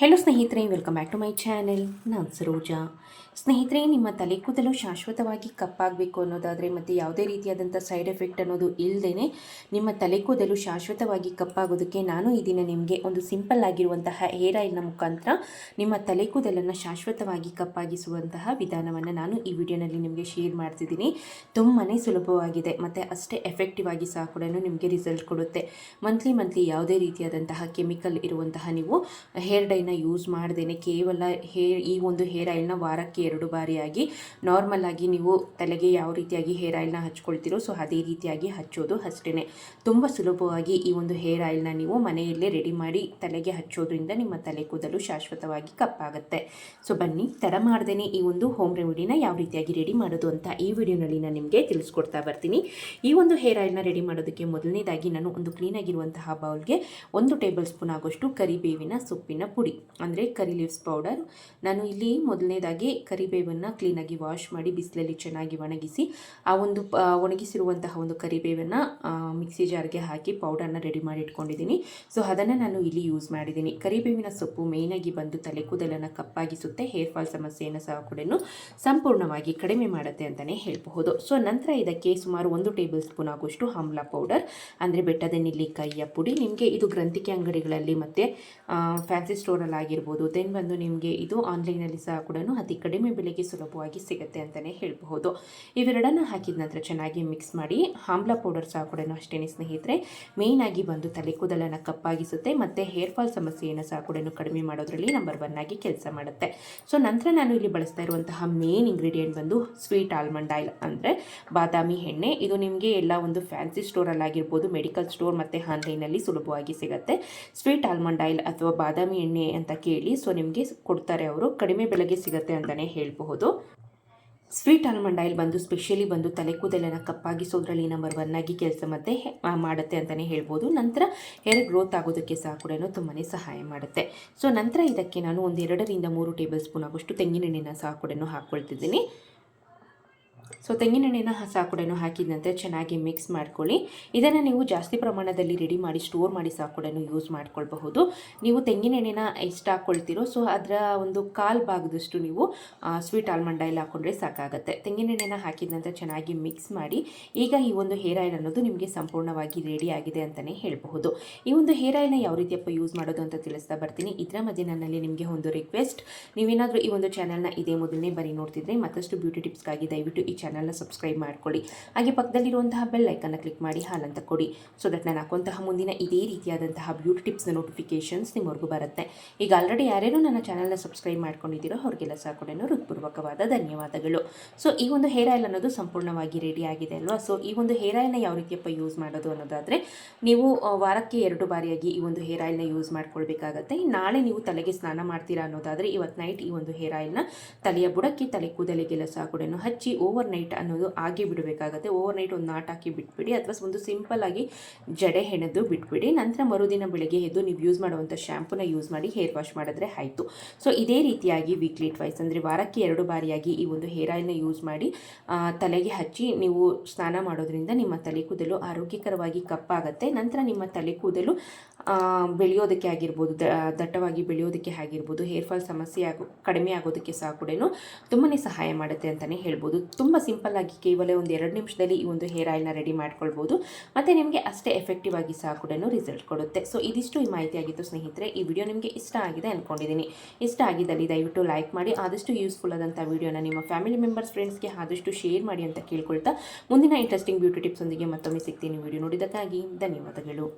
Hello ಸ್ನೇಹಿತರೆ welcome back to my channel ನಾನು ಸರೋಜಾ ಸ್ನೇಹಿತರೆ, ನಿಮ್ಮ ತಲೆ ಕೂದಲು ಶಾಶ್ವತವಾಗಿ ಕಪ್ಪಾಗಬೇಕು ಅನ್ನೋದಾದರೆ ಮತ್ತು ಯಾವುದೇ ರೀತಿಯಾದಂಥ ಸೈಡ್ ಎಫೆಕ್ಟ್ ಅನ್ನೋದು ಇಲ್ಲದೇ ನಿಮ್ಮ ತಲೆ ಕೂದಲು ಶಾಶ್ವತವಾಗಿ ಕಪ್ಪಾಗೋದಕ್ಕೆ ನಾನು ಈ ದಿನ ನಿಮಗೆ ಒಂದು ಸಿಂಪಲ್ ಆಗಿರುವಂತಹ ಹೇರ್ ಆಯಿಲ್ನ ಮುಖಾಂತರ ನಿಮ್ಮ ತಲೆ ಕೂದಲನ್ನು ಶಾಶ್ವತವಾಗಿ ಕಪ್ಪಾಗಿಸುವಂತಹ ವಿಧಾನವನ್ನು ನಾನು ಈ ವಿಡಿಯೋನಲ್ಲಿ ನಿಮಗೆ ಶೇರ್ ಮಾಡ್ತಿದ್ದೀನಿ. ತುಂಬಾ ಸುಲಭವಾಗಿದೆ, ಮತ್ತು ಅಷ್ಟೇ ಎಫೆಕ್ಟಿವ್ ಆಗಿ ಸಹ ಕೂಡ ನಿಮಗೆ ರಿಸಲ್ಟ್ ಕೊಡುತ್ತೆ. ಮಂತ್ಲಿ ಮಂತ್ಲಿ ಯಾವುದೇ ರೀತಿಯಾದಂತಹ ಕೆಮಿಕಲ್ ಇರುವಂತಹ ನೀವು ಹೇರ್ ಡೈನ ಯೂಸ್ ಮಾಡ್ದೇನೆ ಕೇವಲ ಹೇರ್ ಈ ಒಂದು ಹೇರ್ ಆಯಿಲ್ನ ವಾರಕ್ಕೆ ಎರಡು ಬಾರಿಯಾಗಿ ನಾರ್ಮಲ್ ಆಗಿ ನೀವು ತಲೆಗೆ ಯಾವ ರೀತಿಯಾಗಿ ಹೇರ್ ಆಯಿಲ್ನ ಹಚ್ಕೊಳ್ತೀರೋ ಸೊ ಅದೇ ರೀತಿಯಾಗಿ ಹಚ್ಚೋದು ಅಷ್ಟೇ ತುಂಬ ಸುಲಭವಾಗಿ ಈ ಒಂದು ಹೇರ್ ಆಯಿಲ್ನ ನೀವು ಮನೆಯಲ್ಲೇ ರೆಡಿ ಮಾಡಿ ತಲೆಗೆ ಹಚ್ಚೋದ್ರಿಂದ ನಿಮ್ಮ ತಲೆ ಕೂದಲು ಶಾಶ್ವತವಾಗಿ ಕಪ್ಪಾಗುತ್ತೆ. ಸೊ ಬನ್ನಿ ತಡ ಮಾಡ್ದೇನೆ ಈ ಒಂದು ಹೋಮ್ ರೆಮಿಡಿನ ಯಾವ ರೀತಿಯಾಗಿ ರೆಡಿ ಮಾಡೋದು ಅಂತ ಈ ವಿಡಿಯೋನಲ್ಲಿ ನಾನು ನಿಮಗೆ ತಿಳಿಸ್ಕೊಡ್ತಾ ಬರ್ತೀನಿ. ಈ ಒಂದು ಹೇರ್ ಆಯಿಲ್ನ ರೆಡಿ ಮಾಡೋದಕ್ಕೆ ಮೊದಲನೇದಾಗಿ ನಾನು ಒಂದು ಕ್ಲೀನಾಗಿರುವಂತಹ ಬೌಲ್ಗೆ ಒಂದು ಟೇಬಲ್ ಸ್ಪೂನ್ ಆಗೋಷ್ಟು ಕರಿಬೇವಿನ ಸೊಪ್ಪಿನ ಪುಡಿ. ಅಂದರೆ ಕರಿ ಲೀವ್ಸ್ ಪೌಡರ್ ನಾನು ಇಲ್ಲಿ ಮೊದಲನೇದಾಗಿ ಕರಿಬೇವನ್ನು ಕ್ಲೀನಾಗಿ ವಾಶ್ ಮಾಡಿ ಬಿಸಿಲಲ್ಲಿ ಚೆನ್ನಾಗಿ ಒಣಗಿಸಿ, ಆ ಒಂದು ಒಣಗಿಸಿರುವಂತಹ ಒಂದು ಕರಿಬೇವನ್ನು ಮಿಕ್ಸಿ ಜಾರ್ಗೆ ಹಾಕಿ ಪೌಡರ್ನ ರೆಡಿ ಮಾಡಿ ಇಟ್ಕೊಂಡಿದ್ದೀನಿ. ಸೊ ಅದನ್ನು ನಾನು ಇಲ್ಲಿ ಯೂಸ್ ಮಾಡಿದ್ದೀನಿ. ಕರಿಬೇವಿನ ಸೊಪ್ಪು ಮೇಯ್ನಾಗಿ ಬಂದು ತಲೆ ಕೂದಲನ್ನು ಕಪ್ಪಾಗಿಸುತ್ತೆ. ಹೇರ್ ಫಾಲ್ ಸಮಸ್ಯೆಯನ್ನು ಸಹ ಕೂಡ ಸಂಪೂರ್ಣವಾಗಿ ಕಡಿಮೆ ಮಾಡುತ್ತೆ ಅಂತಲೇ ಹೇಳಬಹುದು. ಸೊ ನಂತರ ಇದಕ್ಕೆ ಸುಮಾರು ಒಂದು ಟೇಬಲ್ ಸ್ಪೂನ್ ಆಗುವಷ್ಟು ಆಮ್ಲ ಪೌಡರ್ ಅಂದರೆ ಬೆಟ್ಟದ ನೆಲ್ಲಿಕಾಯಿಯ ಪುಡಿ. ನಿಮಗೆ ಇದು ಗ್ರಂಥಿಕೆ ಅಂಗಡಿಗಳಲ್ಲಿ ಮತ್ತು ಫ್ಯಾನ್ಸಿ ಸ್ಟೋರಲ್ಲಿ ಆಗಿರ್ಬೋದು ದೆನ್ ಬಂದು ನಿಮಗೆ ಇದು ಆನ್ಲೈನಲ್ಲಿ ಸಹ ಕೂಡ ಅತಿ ಕಡಿಮೆ ಬೆಲೆಗೆ ಸುಲಭವಾಗಿ ಸಿಗುತ್ತೆ ಅಂತಲೇ ಹೇಳಬಹುದು. ಇವೆರಡನ್ನು ಹಾಕಿದ ನಂತರ ಚೆನ್ನಾಗಿ ಮಿಕ್ಸ್ ಮಾಡಿ ಆಮ್ಲ ಪೌಡರ್ ಸಹ ಕೂಡ ಅಷ್ಟೇ ಸ್ನೇಹಿತರೆ ಮೇಯ್ನಾಗಿ ಬಂದು ತಲೆ ಕೂದಲನ್ನು ಕಪ್ಪಾಗಿಸುತ್ತೆ ಮತ್ತು ಹೇರ್ ಫಾಲ್ ಸಮಸ್ಯೆಯನ್ನು ಸಹ ಕೂಡ ಕಡಿಮೆ ಮಾಡೋದ್ರಲ್ಲಿ ನಂಬರ್ ಒನ್ ಆಗಿ ಕೆಲಸ ಮಾಡುತ್ತೆ. ಸೊ ನಂತರ ನಾನು ಇಲ್ಲಿ ಬಳಸ್ತಾ ಇರುವಂತಹ ಮೇನ್ ಇಂಗ್ರೀಡಿಯೆಂಟ್ ಬಂದು ಸ್ವೀಟ್ ಆಲ್ಮಂಡ್ ಆಯಿಲ್ ಅಂದರೆ ಬಾದಾಮಿ ಎಣ್ಣೆ. ಇದು ನಿಮಗೆ ಎಲ್ಲ ಒಂದು ಫ್ಯಾನ್ಸಿ ಸ್ಟೋರಲ್ಲಿ ಆಗಿರ್ಬೋದು ಮೆಡಿಕಲ್ ಸ್ಟೋರ್ ಮತ್ತು ಆನ್ಲೈನಲ್ಲಿ ಸುಲಭವಾಗಿ ಸಿಗುತ್ತೆ. ಸ್ವೀಟ್ ಆಲ್ಮಂಡ್ ಆಯಿಲ್ ಅಥವಾ ಬಾದಾಮಿ ಎಣ್ಣೆ ಅಂತ ಕೇಳಿ ಸೊ ನಿಮಗೆ ಕೊಡ್ತಾರೆ ಅವರು. ಕಡಿಮೆ ಬೆಲೆಗೆ ಸಿಗುತ್ತೆ ಅಂತಲೇ ಹೇಳಬಹುದು. ಸ್ವೀಟ್ ಆಲ್ಮಂಡ್ ಆಯಿಲ್ ಬಂದು ಸ್ಪೆಷಲಿ ಬಂದು ತಲೆ ಕೂದಲನ್ನು ಕಪ್ಪಾಗಿಸೋದ್ರಲ್ಲಿ ನಂಬರ್ ಒನ್ ಕೆಲಸ ಮತ್ತೆ ಮಾಡುತ್ತೆ ಅಂತಲೇ ಹೇಳ್ಬೋದು ನಂತರ ಹೇರ್ ಗ್ರೋತ್ ಆಗೋದಕ್ಕೆ ಸಹ ಕೂಡ ತುಂಬಾ ಸಹಾಯ ಮಾಡುತ್ತೆ. ಸೊ ನಂತರ ಇದಕ್ಕೆ ನಾನು ಒಂದು ಎರಡರಿಂದ ಮೂರು ಟೇಬಲ್ ಸ್ಪೂನ್ ಆಗೋಷ್ಟು ತೆಂಗಿನೆಣ್ಣೆನ ಸಹ ಕೂಡ ಹಾಕ್ಕೊಳ್ತಿದ್ದೀನಿ. ಸೊ ತೆಂಗಿನೆಣ್ಣೆನ ಹಸ ಕೂಡ ಹಾಕಿದ ನಂತರ ಚೆನ್ನಾಗಿ ಮಿಕ್ಸ್ ಮಾಡ್ಕೊಳ್ಳಿ. ಇದನ್ನು ನೀವು ಜಾಸ್ತಿ ಪ್ರಮಾಣದಲ್ಲಿ ರೆಡಿ ಮಾಡಿ ಸ್ಟೋರ್ ಮಾಡಿ ಸಹ ಕೂಡ ಯೂಸ್ ಮಾಡ್ಕೊಳ್ಬಹುದು. ನೀವು ತೆಂಗಿನೆಣ್ಣೆನ ಎಷ್ಟು ಹಾಕ್ಕೊಳ್ತೀರೋ ಸೊ ಅದರ ಒಂದು ಕಾಲು ಭಾಗದಷ್ಟು ನೀವು ಸ್ವೀಟ್ ಆಲ್ಮಂಡ್ ಆಯಿಲ್ ಹಾಕ್ಕೊಂಡ್ರೆ ಸಾಕಾಗುತ್ತೆ. ತೆಂಗಿನೆಣ್ಣೆನ ಹಾಕಿದ ನಂತರ ಚೆನ್ನಾಗಿ ಮಿಕ್ಸ್ ಮಾಡಿ ಈಗ ಈ ಒಂದು ಹೇರ್ ಆಯಿಲ್ ಅನ್ನೋದು ನಿಮಗೆ ಸಂಪೂರ್ಣವಾಗಿ ರೆಡಿ ಆಗಿದೆ ಅಂತಲೇ ಹೇಳಬಹುದು. ಈ ಒಂದು ಹೇರ್ ಆಯಿಲ್ನ ಯಾವ ರೀತಿಯಪ್ಪ ಯೂಸ್ ಮಾಡೋದು ಅಂತ ತಿಳಿಸ್ತಾ ಬರ್ತೀನಿ. ಇದರ ಮಧ್ಯೆ ನನ್ನಲ್ಲಿ ನಿಮಗೆ ಒಂದು ರಿಕ್ವೆಸ್ಟ್ ನೀವೇನಾದರೂ ಈ ಒಂದು ಚಾನಲ್ನ ಇದೇ ಮೊದಲನೇ ಬರೀ ನೋಡ್ತಿದ್ರೆ ಮತ್ತಷ್ಟು ಬ್ಯೂಟಿ ಟಿಪ್ಸ್ಗಾಗಿ ದಯವಿಟ್ಟು ಈ ಚಾನಲ್ನ ಸಬ್ಸ್ಕ್ರೈಬ್ ಮಾಡ್ಕೊಳ್ಳಿ. ಹಾಗೆ ಪಕ್ಕದಲ್ಲಿರುವಂತಹ ಬೆಲ್ ಐಕನ್ನ ಕ್ಲಿಕ್ ಮಾಡಿ ಹಾಲಂತ ಕೊಡಿ ಸೊ ದಟ್ ನಾನು ಹಾಕುವಂತಹ ಮುಂದಿನ ಇದೇ ರೀತಿಯಾದಂತಹ ಬ್ಯೂಟಿ ಟಿಪ್ಸ್ನ ನೋಟಿಫಿಕೇಷನ್ಸ್ ನಿಮ್ಮವರೆಗೂ ಬರುತ್ತೆ. ಈಗ ಆಲ್ರೆಡಿ ಯಾರೇನೋ ನನ್ನ ಚಾನಲ್ನ ಸಬ್ಸ್ಕ್ರೈಬ್ ಮಾಡ್ಕೊಂಡಿದ್ದೀರೋ ಅವ್ರಿಗೆಲ್ಲ ಸಹ ಕೂಡ ಹೃತ್ಪೂರ್ವಕವಾದ ಧನ್ಯವಾದಗಳು. ಸೊ ಈ ಒಂದು ಹೇರ್ ಆಯಿಲ್ ಅನ್ನೋದು ಸಂಪೂರ್ಣವಾಗಿ ರೆಡಿ ಆಗಿದೆ ಅಲ್ವಾ? ಸೊ ಈ ಒಂದು ಹೇರ್ ಆಯಿಲ್ನ ಯಾವ ರೀತಿಯಪ್ಪ ಯೂಸ್ ಮಾಡೋದು ಅನ್ನೋದಾದರೆ, ನೀವು ವಾರಕ್ಕೆ ಎರಡು ಬಾರಿಯಾಗಿ ಈ ಒಂದು ಹೇರ್ ಆಯಿಲ್ನ ಯೂಸ್ ಮಾಡ್ಕೊಳ್ಬೇಕಾಗತ್ತೆ. ನಾಳೆ ನೀವು ತಲೆಗೆ ಸ್ನಾನ ಮಾಡ್ತೀರಾ ಅನ್ನೋದಾದರೆ ಇವತ್ತು ನೈಟ್ ಈ ಒಂದು ಹೇರ್ ಆಯಿಲ್ನ ತಲೆಯ ಬುಡಕ್ಕೆ ತಲೆ ಕೂದಲಿಗೆಲ್ಲ ಸಹ ಕೂಡ ಹಚ್ಚಿ ಓವರ್ ನೈಟ್ ಅನ್ನೋದು ಆಗಿ ಬಿಡಬೇಕಾಗತ್ತೆ. ಓವರ್ ನೈಟ್ ಒಂದು ನಾಟ್ ಹಾಕಿ ಬಿಟ್ಬಿಡಿ ಅಥವಾ ಒಂದು ಸಿಂಪಲ್ ಆಗಿ ಜಡೆ ಹೆಣೆದು ಬಿಟ್ಬಿಡಿ. ನಂತರ ಮರುದಿನ ಬೆಳಗ್ಗೆ ಎದ್ದು ನೀವು ಯೂಸ್ ಮಾಡುವಂಥ ಶ್ಯಾಂಪೂನ ಯೂಸ್ ಮಾಡಿ ಹೇರ್ ವಾಶ್ ಮಾಡಿದ್ರೆ ಆಯಿತು. ಸೊ, ಇದೇ ರೀತಿಯಾಗಿ ವೀಕ್ಲಿ ಟ್ವೈಸ್ ಅಂದರೆ ವಾರಕ್ಕೆ ಎರಡು ಬಾರಿಯಾಗಿ ಈ ಒಂದು ಹೇರ್ ಆಯಿಲ್ನ ಯೂಸ್ ಮಾಡಿ ತಲೆಗೆ ಹಚ್ಚಿ ನೀವು ಸ್ನಾನ ಮಾಡೋದ್ರಿಂದ ನಿಮ್ಮ ತಲೆ ಕೂದಲು ಆರೋಗ್ಯಕರವಾಗಿ ಕಪ್ಪಾಗುತ್ತೆ. ನಂತರ ನಿಮ್ಮ ತಲೆ ಕೂದಲು ಬೆಳೆಯೋದಕ್ಕೆ ಆಗಿರ್ಬೋದು ದಟ್ಟವಾಗಿ ಬೆಳೆಯೋದಕ್ಕೆ ಆಗಿರ್ಬೋದು ಹೇರ್ ಫಾಲ್ ಸಮಸ್ಯೆ ಆಗೋ, ಕಡಿಮೆ ಆಗೋದಕ್ಕೆ ಸಹ ಕೂಡ ತುಂಬಾ ಸಹಾಯ ಮಾಡುತ್ತೆ ಅಂತಲೇ ಹೇಳ್ಬೋದು. ತುಂಬ ಸಿಂಪಲ್ ಆಗಿ ಕೇವಲ ಒಂದು ಎರಡು ನಿಮಿಷದಲ್ಲಿ ಈ ಒಂದು ಹೇರ್ ಆಯಿಲ್ನ ರೆಡಿ ಮಾಡ್ಕೊಳ್ಬೋದು. ಮತ್ತು ನಿಮಗೆ ಅಷ್ಟೇ ಎಫೆಕ್ಟಿವ್ ಆಗಿ ಸಹ ಕೂಡ ರಿಸಲ್ಟ್ ಕೊಡುತ್ತೆ. ಸೊ ಇದಿಷ್ಟು ಈ ಮಾಹಿತಿ ಆಗಿತ್ತು ಸ್ನೇಹಿತರೆ. ಈ ವಿಡಿಯೋ ನಿಮಗೆ ಇಷ್ಟ ಆಗಿದೆ ಅಂದ್ಕೊಂಡಿದ್ದೀನಿ ಇಷ್ಟ ಆಗಿದ್ದಲ್ಲಿ ದಯವಿಟ್ಟು ಲೈಕ್ ಮಾಡಿ, ಆದಷ್ಟು ಯೂಸ್ಫುಲ್ ಆದಂಥ ವಿಡಿಯೋನ ನಿಮ್ಮ ಫ್ಯಾಮಿಲಿ ಮೆಂಬರ್ಸ್ ಫ್ರೆಂಡ್ಸ್ಗೆ ಆದಷ್ಟು ಶೇರ್ ಮಾಡಿ ಅಂತ ಕೇಳ್ಕೊಳ್ತಾ ಮುಂದಿನ ಇಂಟ್ರೆಸ್ಟಿಂಗ್ ಬ್ಯೂಟಿ ಟಿಪ್ಸ್ ಒಂದಿಗೆ ಮತ್ತೊಮ್ಮೆ ಸಿಗ್ತೀನಿ. ವಿಡಿಯೋ ನೋಡಿದ್ದಕ್ಕಾಗಿ ಧನ್ಯವಾದಗಳು.